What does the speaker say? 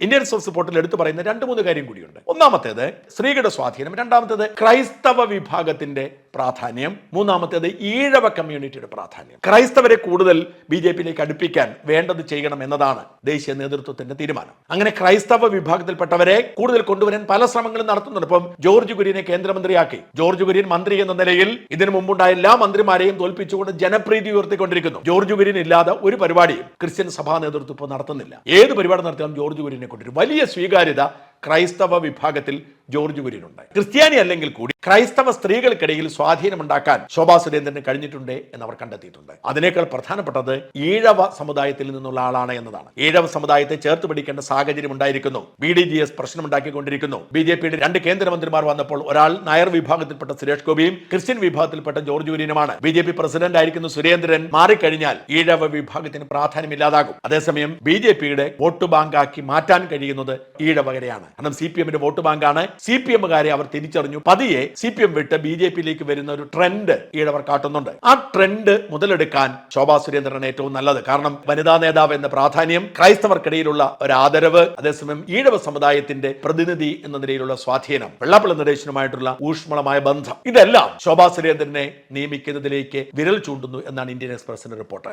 Indian source പോർട്ടിൽ എടുത്തു പറയുന്ന രണ്ട് മൂന്ന് കാര്യം കൂടിയുണ്ട്. ഒന്നാമത്തേത് സ്ത്രീകളുടെ സ്വാധീനം. രണ്ടാമത്തേത് ക്രൈസ്തവ വിഭാഗത്തിന്റെ പ്രാധാന്യം. മൂന്നാമത്തേത് ഈഴവ കമ്മ്യൂണിറ്റിയുടെ പ്രാധാന്യം. ക്രൈസ്തവരെ കൂടുതൽ ബി ജെ പിയിലേക്ക് അടുപ്പിക്കാൻ വേണ്ടത് ചെയ്യണം എന്നതാണ് ദേശീയ നേതൃത്വത്തിന്റെ തീരുമാനം. അങ്ങനെ ക്രൈസ്തവ വിഭാഗത്തിൽപ്പെട്ടവരെ കൂടുതൽ കൊണ്ടുവരാൻ പല ശ്രമങ്ങളും നടത്തുന്നുണ്ട്. ഇപ്പം ജോർജ് കുര്യനെ കേന്ദ്രമന്ത്രിയാക്കി. ജോർജ് കുര്യൻ മന്ത്രി എന്ന നിലയിൽ ഇതിനു മുമ്പുണ്ടായ എല്ലാ മന്ത്രിമാരെയും തോൽപ്പിച്ചുകൊണ്ട് ജനപ്രീതി ഉയർത്തിക്കൊണ്ടിരിക്കുന്നു. ജോർജ് കുര്യൻ ഇല്ലാതെ ഒരു പരിപാടിയും ക്രിസ്ത്യൻ സഭാ നേതൃത്വം നടത്തുന്നില്ല. ഏത് പരിപാടി നടത്തിയാലും ജോർജ് കുര്യനെ കൊണ്ടുവരും. വലിയ സ്വീകാര്യത ക്രൈസ്തവ വിഭാഗത്തിൽ ജോർജ് കുര്യനുണ്ടായി. ക്രിസ്ത്യാനി അല്ലെങ്കിൽ കൂടി ക്രൈസ്തവ സ്ത്രീകൾക്കിടയിൽ സ്വാധീനമുണ്ടാക്കാൻ ശോഭാ സുരേന്ദ്രന് കഴിഞ്ഞിട്ടുണ്ട് എന്ന് അവർ കണ്ടെത്തിയിട്ടുണ്ട്. അതിനേക്കാൾ പ്രധാനപ്പെട്ടത് ഈഴവ സമുദായത്തിൽ നിന്നുള്ള ആളാണ് എന്നതാണ്. ഈഴവ സമുദായത്തെ ചേർത്ത് പിടിക്കേണ്ട സാഹചര്യം ഉണ്ടായിരിക്കുന്നു. ബി ഡി ജി എസ് പ്രശ്നമുണ്ടാക്കിക്കൊണ്ടിരിക്കുന്നു. ബി ജെ പിയുടെ രണ്ട് കേന്ദ്രമന്ത്രിമാർ വന്നപ്പോൾ ഒരാൾ നായർ വിഭാഗത്തിൽപ്പെട്ട സുരേഷ് ഗോപിയും ക്രിസ്ത്യൻ വിഭാഗത്തിൽപ്പെട്ട ജോർജ് കുര്യനുമാണ്. ബി ജെ പി പ്രസിഡന്റ് ആയിരിക്കുന്ന സുരേന്ദ്രൻ മാറിക്കഴിഞ്ഞാൽ ഈഴവ വിഭാഗത്തിന് പ്രാധാന്യമില്ലാതാകും. അതേസമയം ബി ജെ പിയുടെ വോട്ട് ബാങ്കാക്കി മാറ്റാൻ കഴിയുന്നത് ഈഴവകരെയാണ്. കാരണം സി പി എമ്മിന്റെ വോട്ട് ബാങ്കാണ് സി പി എമ്മുകാരെ അവർ തിരിച്ചറിഞ്ഞു. പതിയെ സി പി എം വിട്ട് ബി ജെ പിയിലേക്ക് വരുന്ന ഒരു ട്രെൻഡ് ഈഴവർ കാട്ടുന്നുണ്ട്. ആ ട്രെൻഡ് മുതലെടുക്കാൻ ശോഭാ സുരേന്ദ്രൻ ഏറ്റവും നല്ലത്. കാരണം വനിതാ നേതാവ് എന്ന പ്രാധാന്യം ക്രൈസ്തവർക്കിടയിലുള്ള ഒരു ആദരവ് അതേസമയം ഈഴവ സമുദായത്തിന്റെ പ്രതിനിധി എന്ന നിലയിലുള്ള സ്വാധീനം വെള്ളാപ്പള്ളി നടേശനുമായിട്ടുള്ള ഊഷ്മളമായ ബന്ധം ഇതെല്ലാം ശോഭാ സുരേന്ദ്രനെ നിയമിക്കുന്നതിലേക്ക് വിരൽ ചൂണ്ടുന്നു എന്നാണ് ഇന്ത്യൻ എക്സ്പ്രസിന്റെ റിപ്പോർട്ട്.